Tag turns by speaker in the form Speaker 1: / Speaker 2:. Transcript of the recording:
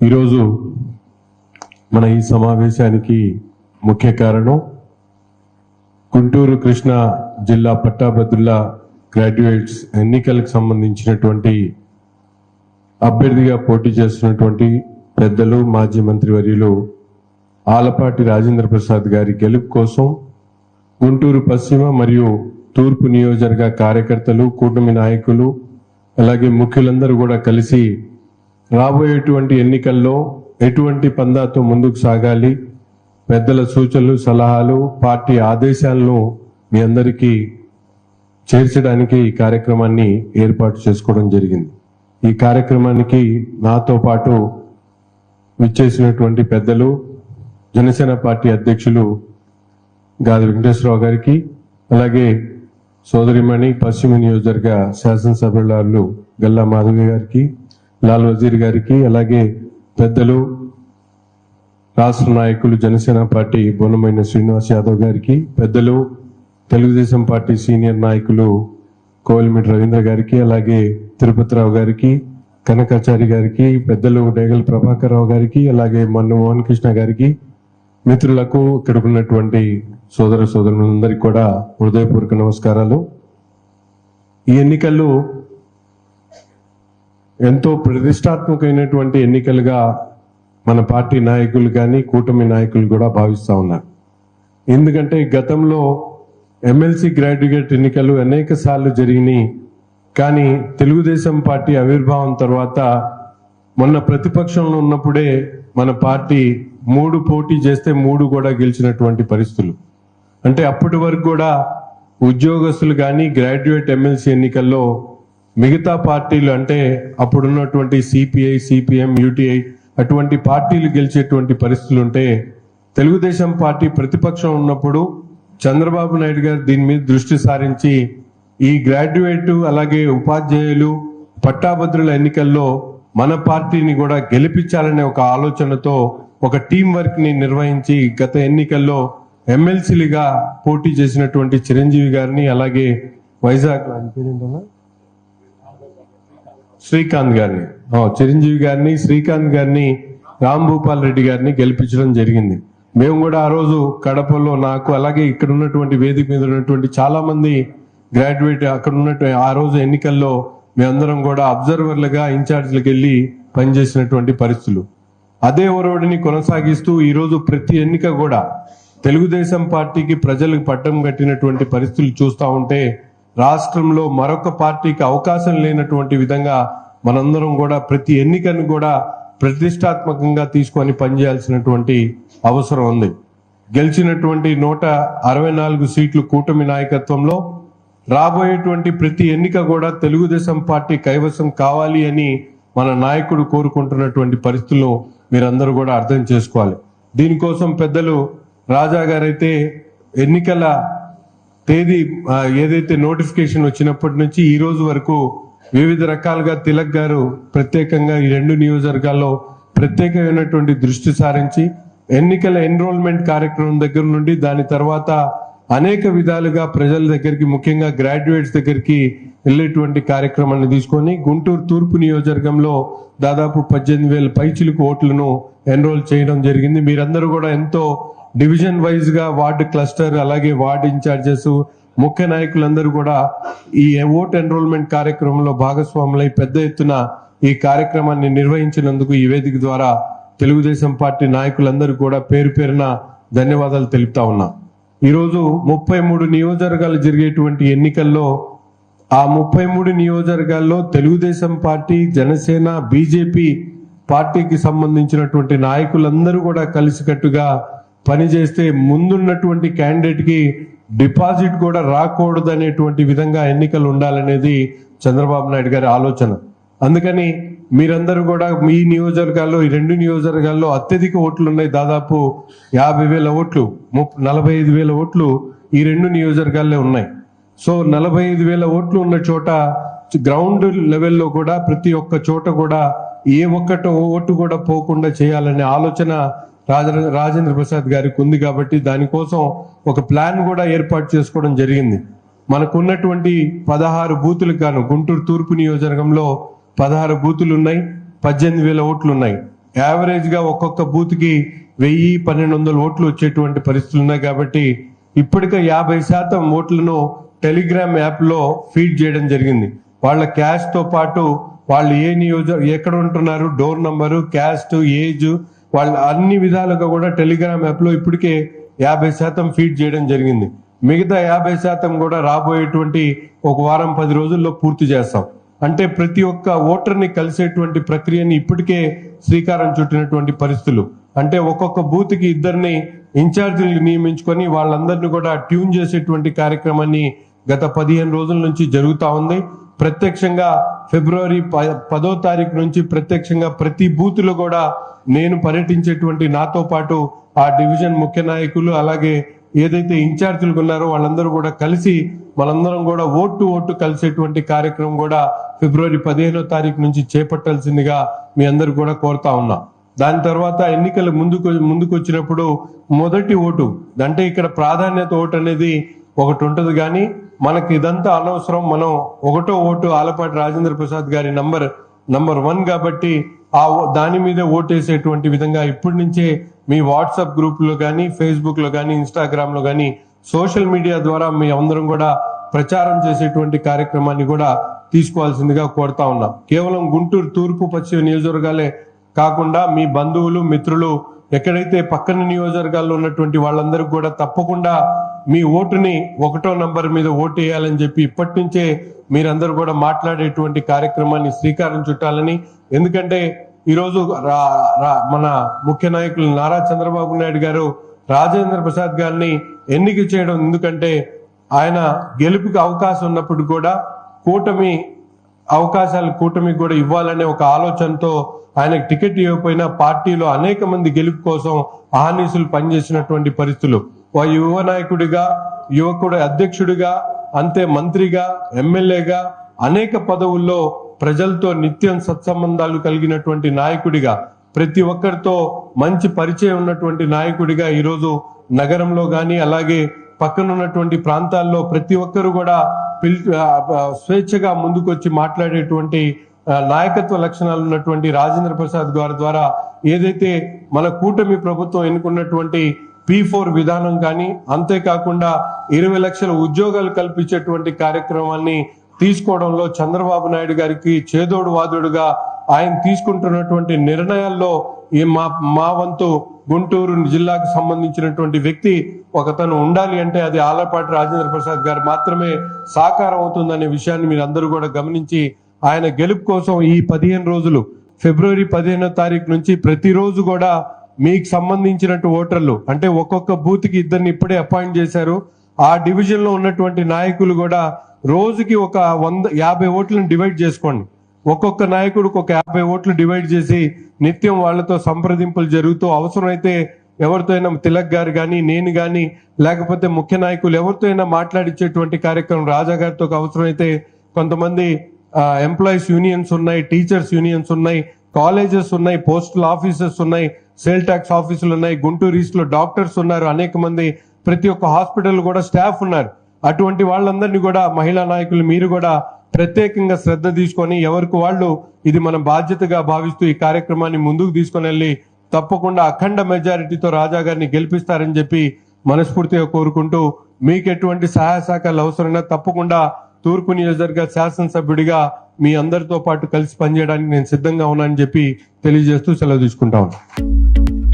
Speaker 1: ఈరోజు మన ఈ సమావేశానికి ముఖ్య కారణం గుంటూరు కృష్ణా జిల్లా పట్టాభద్రుల గ్రాడ్యుయేట్స్ ఎన్నికలకు సంబంధించినటువంటి అభ్యర్థిగా పోటీ చేస్తున్నటువంటి పెద్దలు మాజీ మంత్రివర్యులు ఆలపాటి రాజేంద్ర ప్రసాద్ గారి గెలుపు కోసం గుంటూరు పశ్చిమ మరియు తూర్పు నియోజకవర్గ కార్యకర్తలు కూటమి నాయకులు అలాగే ముఖ్యులందరూ కూడా కలిసి రాబోయేటువంటి ఎన్నికల్లో ఎటువంటి పందాతో ముందుకు సాగాలి? పెద్దల సూచనలు సలహాలు పార్టీ ఆదేశాలను మీ అందరికీ చేర్చడానికి ఈ కార్యక్రమాన్ని ఏర్పాటు చేసుకోవడం జరిగింది. ఈ కార్యక్రమానికి నాతో పాటు విచ్చేసినటువంటి పెద్దలు జనసేన పార్టీ అధ్యక్షులు గాది వెంకటేశ్వరరావు గారికి అలాగే సోదరిమణి పశ్చిమ నియోజకవర్గ శాసనసభ్యులు గల్లా మాధవి గారికి లాల్ వజీర్ గారికి అలాగే పెద్దలు రాష్ట్ర నాయకులు జనసేన పార్టీ బోనమైన శ్రీనివాస్ యాదవ్ గారికి పెద్దలు తెలుగుదేశం పార్టీ సీనియర్ నాయకులు కోవిలమిటి రవీంద్ర గారికి అలాగే తిరుపతిరావు గారికి కనకాచారి గారికి పెద్దలు డేగల ప్రభాకర్ రావు గారికి అలాగే మన్ను మోహన్ కృష్ణ గారికి మిత్రులకు ఇక్కడ ఉన్నటువంటి సోదర సోదరులందరికీ కూడా హృదయపూర్వక నమస్కారాలు. ఈ ఎన్నికల్లో ఎంతో ప్రతిష్టాత్మకమైనటువంటి ఎన్నికలుగా మన పార్టీ నాయకులు కానీ కూటమి నాయకులు కూడా భావిస్తూ ఉన్నారు. ఎందుకంటే గతంలో ఎమ్మెల్సీ గ్రాడ్యుయేట్ ఎన్నికలు అనేక సార్లు జరిగినాయి. కానీ తెలుగుదేశం పార్టీ ఆవిర్భావం తర్వాత మొన్న ప్రతిపక్షంలో ఉన్నప్పుడే మన పార్టీ మూడు పోటీ చేస్తే మూడు కూడా గెలిచినటువంటి పరిస్థితులు. అంటే అప్పటి వరకు కూడా ఉద్యోగస్తులు కానీ గ్రాడ్యుయేట్ ఎమ్మెల్సీ ఎన్నికల్లో మిగతా పార్టీలు అంటే అప్పుడున్నటువంటి సిపిఐ సిపిఎం యూటీఐ అటువంటి పార్టీలు గెలిచేటువంటి పరిస్థితులు ఉంటే తెలుగుదేశం పార్టీ ప్రతిపక్షం ఉన్నప్పుడు చంద్రబాబు నాయుడు గారు దీని మీద దృష్టి సారించి ఈ గ్రాడ్యుయేట్ అలాగే ఉపాధ్యాయులు పట్టాభద్రుల ఎన్నికల్లో మన పార్టీని కూడా గెలిపించాలనే ఒక ఆలోచనతో ఒక టీం వర్క్ని నిర్వహించి గత ఎన్నికల్లో ఎమ్మెల్సీలుగా పోటీ చేసినటువంటి చిరంజీవి గారిని అలాగే వైజాగ్ ఆయన పేరేంటన్నా? శ్రీకాంత్ గారిని. చిరంజీవి గారిని శ్రీకాంత్ గారిని రామ్ భూపాల్ రెడ్డి గారిని గెలిపించడం జరిగింది. మేము కూడా ఆ రోజు కడపలో నాకు అలాగే ఇక్కడ ఉన్నటువంటి వేదిక మీద ఉన్నటువంటి చాలా మంది గ్రాడ్యుయేట్ అక్కడ ఉన్నటువంటి ఆ రోజు ఎన్నికల్లో మేమందరం కూడా అబ్జర్వర్లుగా ఇన్ఛార్జ్లకు వెళ్ళి పనిచేసినటువంటి పరిస్థితులు. అదే ఒరవడిని కొనసాగిస్తూ ఈరోజు ప్రతి ఎన్నిక కూడా తెలుగుదేశం పార్టీకి ప్రజలకు పట్టం కట్టినటువంటి పరిస్థితులు చూస్తా ఉంటే రాష్ట్రంలో మరొక పార్టీకి అవకాశం లేనటువంటి విధంగా మనందరం కూడా ప్రతి ఎన్నికను కూడా ప్రతిష్టాత్మకంగా తీసుకొని పనిచేయాల్సినటువంటి అవసరం ఉంది. గెలిచినటువంటి నూట అరవై నాలుగు సీట్లు కూటమి నాయకత్వంలో రాబోయేటువంటి ప్రతి ఎన్నిక కూడా తెలుగుదేశం పార్టీ కైవసం కావాలి అని మన నాయకుడు కోరుకుంటున్నటువంటి పరిస్థితుల్లో మీరందరూ కూడా అర్థం చేసుకోవాలి. దీనికోసం పెద్దలు రాజా గారైతే ఎన్నికల తేదీ ఏదైతే నోటిఫికేషన్ వచ్చినప్పటి నుంచి ఈ రోజు వరకు వివిధ రకాలుగా తిలక్ గారు ప్రత్యేకంగా ఈ రెండు నియోజకవర్గాల్లో ప్రత్యేకమైనటువంటి దృష్టి సారించి ఎన్నికల ఎన్రోల్మెంట్ కార్యక్రమం దగ్గర నుండి దాని తర్వాత అనేక విధాలుగా ప్రజల దగ్గరికి ముఖ్యంగా గ్రాడ్యుయేట్స్ దగ్గరికి వెళ్ళేటువంటి కార్యక్రమాన్ని తీసుకొని గుంటూరు తూర్పు నియోజకవర్గంలో దాదాపు పద్దెనిమిది వేల పైచిలకు ఓట్లను ఎన్రోల్ చేయడం జరిగింది. మీరందరూ కూడా ఎంతో డివిజన్ వైజ్గా వార్డు క్లస్టర్ అలాగే వార్డు ఇన్ఛార్జెస్ ముఖ్య నాయకులందరూ కూడా ఈ ఓట్ ఎన్రోల్మెంట్ కార్యక్రమంలో భాగస్వాములై పెద్ద ఎత్తున ఈ కార్యక్రమాన్ని నిర్వహించినందుకు ఈ వేదిక ద్వారా తెలుగుదేశం పార్టీ నాయకులందరూ కూడా పేరు పేరున ధన్యవాదాలు తెలుపుతా ఉన్నా. ఈరోజు ముప్పై మూడు నియోజకవర్గాలు జరిగేటువంటి ఎన్నికల్లో ఆ ముప్పై మూడు నియోజకవర్గాల్లో తెలుగుదేశం పార్టీ జనసేన బీజేపీ పార్టీకి సంబంధించినటువంటి నాయకులందరూ కూడా కలిసికట్టుగా పని చేస్తే ముందున్నటువంటి క్యాండిడేట్కి డిపాజిట్ కూడా రాకూడదు అనేటువంటి విధంగా ఎన్నికలు ఉండాలనేది చంద్రబాబు నాయుడు గారి ఆలోచన. అందుకని మీరందరూ కూడా మీ నియోజకవర్గాల్లో ఈ రెండు నియోజకవర్గాల్లో అత్యధిక ఓట్లు ఉన్నాయి దాదాపు యాభై వేల ఓట్లు ముప్- నలభై ఐదు వేల ఓట్లు ఈ రెండు నియోజకవర్గాల్లో ఉన్నాయి. సో నలభై ఐదు వేల ఓట్లు ఉన్న చోట గ్రౌండ్ లెవెల్లో కూడా ప్రతి ఒక్క చోట కూడా ఏ ఒక్కట ఓటు కూడా పోకుండా చేయాలనే ఆలోచన రాజేంద్ర ప్రసాద్ గారికి ఉంది కాబట్టి దానికోసం ఒక ప్లాన్ కూడా ఏర్పాటు చేసుకోవడం జరిగింది. మనకున్నటువంటి పదహారు బూతులకు గాను గుంటూరు తూర్పు నియోజకవర్గంలో పదహారు బూతులు ఉన్నాయి పద్దెనిమిది వేల ఓట్లు ఉన్నాయి. యావరేజ్గా ఒక్కొక్క బూత్కి వెయ్యి పన్నెండు వందల ఓట్లు వచ్చేటువంటి పరిస్థితులు ఉన్నాయి కాబట్టి ఇప్పటికే యాభై శాతం ఓట్లను టెలిగ్రామ్ యాప్లో ఫీడ్ చేయడం జరిగింది. వాళ్ళ క్యాష్తో పాటు వాళ్ళు ఏ నియోజక ఎక్కడ ఉంటున్నారు డోర్ నంబరు క్యాస్ట్ ఏజ్ వాళ్ళు అన్ని విధాలుగా కూడా టెలిగ్రామ్ యాప్లో ఇప్పటికే యాభై శాతం ఫీడ్ చేయడం జరిగింది. మిగతా యాభై శాతం కూడా రాబోయేటువంటి ఒక వారం పది రోజుల్లో పూర్తి చేస్తాం. అంటే ప్రతి ఒక్క ఓటర్ని కలిసేటువంటి ప్రక్రియని ఇప్పటికే శ్రీకారం చుట్టినటువంటి పరిస్థితులు. అంటే ఒక్కొక్క బూత్కి ఇద్దరిని ఇన్ఛార్జీలు నియమించుకొని వాళ్ళందరినీ కూడా ట్యూన్ చేసేటువంటి కార్యక్రమాన్ని గత పదిహేను రోజుల నుంచి జరుగుతూ ఉంది. ప్రత్యక్షంగా ఫిబ్రవరి పదో తారీఖు నుంచి ప్రత్యక్షంగా ప్రతి బూత్లో కూడా నేను పర్యటించేటువంటి నాతో పాటు ఆ డివిజన్ ముఖ్య నాయకులు అలాగే ఏదైతే ఇన్ఛార్జీలు ఉన్నారో వాళ్ళందరూ కూడా కలిసి మనందరం కూడా ఓటు ఓటు కలిసేటువంటి కార్యక్రమం కూడా ఫిబ్రవరి పదిహేనో తారీఖు నుంచి చేపట్టాల్సిందిగా మీ అందరు కూడా కోరుతా ఉన్నా. దాని తర్వాత ఎన్నికలు ముందుకు ముందుకు వచ్చినప్పుడు మొదటి ఓటు అంటే ఇక్కడ ప్రాధాన్యత ఓటు అనేది ఒకటి ఉంటుంది కానీ మనకి ఇదంతా అనవసరం. మనం ఒకటో ఓటు ఆలపాటి రాజేంద్ర ప్రసాద్ గారి నంబర్ నంబర్ వన్ కాబట్టి ఆ దాని మీద ఓటేసేటువంటి విధంగా ఇప్పటి నుంచే మీ వాట్సాప్ గ్రూప్లో కానీ ఫేస్బుక్లో కానీ ఇన్స్టాగ్రామ్లో కానీ సోషల్ మీడియా ద్వారా మీ అందరం కూడా ప్రచారం చేసేటువంటి కార్యక్రమాన్ని కూడా తీసుకోవాల్సిందిగా కోరుతా ఉన్నాం. కేవలం గుంటూరు తూర్పు పశ్చిమ నియోజకవర్గాలే కాకుండా మీ బంధువులు మిత్రులు ఎక్కడైతే పక్కన నియోజకవర్గాల్లో ఉన్నటువంటి వాళ్ళందరూ కూడా తప్పకుండా మీ ఓటుని ఒకటో నంబర్ మీద ఓటు వేయాలని చెప్పి ఇప్పటి నుంచే మీరందరూ కూడా మాట్లాడేటువంటి కార్యక్రమాన్ని శ్రీకారం చుట్టాలని. ఎందుకంటే ఈరోజు రా- రా- మన ముఖ్య నాయకులు నారా చంద్రబాబు నాయుడు గారు రాజేంద్ర ప్రసాద్ గారిని ఎన్నిక చేయడం ఎందుకంటే ఆయన గెలుపుకి అవకాశం ఉన్నప్పుడు కూడా కూటమి అవకాశాలు కూటమికి కూడా ఇవ్వాలనే ఒక ఆలోచనతో ఆయనకు టికెట్ ఇవ్వకపోయినా పార్టీలో అనేక మంది గెలుపు కోసం ఆహర్నిశలు పనిచేసినటువంటి పరిస్థితులు. యువ నాయకుడిగా యువకుడు అధ్యక్షుడిగా అంతే మంత్రిగా ఎమ్మెల్యేగా అనేక పదవుల్లో ప్రజలతో నిత్యం సత్సంబంధాలు కలిగినటువంటి నాయకుడిగా ప్రతి ఒక్కరితో మంచి పరిచయం ఉన్నటువంటి నాయకుడిగా ఈరోజు నగరంలో కానీ అలాగే పక్కనున్నటువంటి ప్రాంతాల్లో ప్రతి ఒక్కరు కూడా పిల్ స్వేచ్ఛగా ముందుకొచ్చి మాట్లాడేటువంటి నాయకత్వ లక్షణాలు ఉన్నటువంటి రాజేంద్ర ప్రసాద్ గారి ద్వారా ఏదైతే మన కూటమి ప్రభుత్వం ఎన్నుకున్నటువంటి పి ఫోర్ విధానం కానీ అంతేకాకుండా ఇరవై లక్షల ఉద్యోగాలు కల్పించేటువంటి కార్యక్రమాన్ని తీసుకోవడంలో చంద్రబాబు నాయుడు గారికి చేదోడు వాదుడుగా ఆయన తీసుకుంటున్నటువంటి నిర్ణయాల్లో ఈ మా మా వంతు గుంటూరు జిల్లాకు సంబంధించినటువంటి వ్యక్తి ఒకతను ఉండాలి అంటే అది ఆలపాటి రాజేంద్ర ప్రసాద్ గారు మాత్రమే సాకారం అవుతుందనే విషయాన్ని మీరు అందరూ కూడా గమనించి ఆయన గెలుపు కోసం ఈ పదిహేను రోజులు ఫిబ్రవరి పదిహేనో తారీఖు నుంచి ప్రతిరోజు కూడా మీకు సంబంధించినట్టు ఓటర్లు అంటే ఒక్కొక్క బూత్కి ఇద్దరిని ఇప్పుడే అపాయింట్ చేశారు. ఆ డివిజన్లో ఉన్నటువంటి నాయకులు కూడా రోజుకి ఒక వంద యాభై ఓట్లను డివైడ్ చేసుకోండి. ఒక్కొక్క నాయకుడికి ఒక యాభై ఓట్లు డివైడ్ చేసి నిత్యం వాళ్ళతో సంప్రదింపులు జరుగుతూ అవసరమైతే ఎవరితో అయినా తిలక్ గారు కానీ నేను కానీ లేకపోతే ముఖ్య నాయకులు ఎవరితో అయినా మాట్లాడించేటువంటి కార్యక్రమం రాజా గారితో అవసరమైతే కొంతమంది ఎంప్లాయీస్ యూనియన్స్ ఉన్నాయి టీచర్స్ యూనియన్స్ ఉన్నాయి కాలేజెస్ ఉన్నాయి పోస్టల్ ఆఫీసెస్ ఉన్నాయి సేల్ ట్యాక్స్ ఆఫీసులు ఉన్నాయి గుంటూరు ఈస్ట్లో డాక్టర్స్ ఉన్నారు అనేక మంది ప్రతి ఒక్క హాస్పిటల్ కూడా స్టాఫ్ ఉన్నారు. అటువంటి వాళ్ళందరినీ కూడా మహిళా నాయకులు మీరు కూడా ప్రత్యేకంగా శ్రద్ధ తీసుకొని ఎవరికి వాళ్ళు ఇది మన బాధ్యతగా భావిస్తూ ఈ కార్యక్రమాన్ని ముందుకు తీసుకొని వెళ్ళి తప్పకుండా అఖండ మెజారిటీతో రాజా గారిని గెలిపిస్తారని చెప్పి మనస్ఫూర్తిగా కోరుకుంటూ మీకు ఎటువంటి సహాయ సహకారాలు అవసరమైనా తప్పకుండా తూర్పు నియోజకవర్గ శాసనసభ్యుడిగా మీ అందరితో పాటు కలిసి పనిచేయడానికి నేను సిద్ధంగా ఉన్నానని చెప్పి తెలియజేస్తూ సెలవు తీసుకుంటా ఉన్నాను.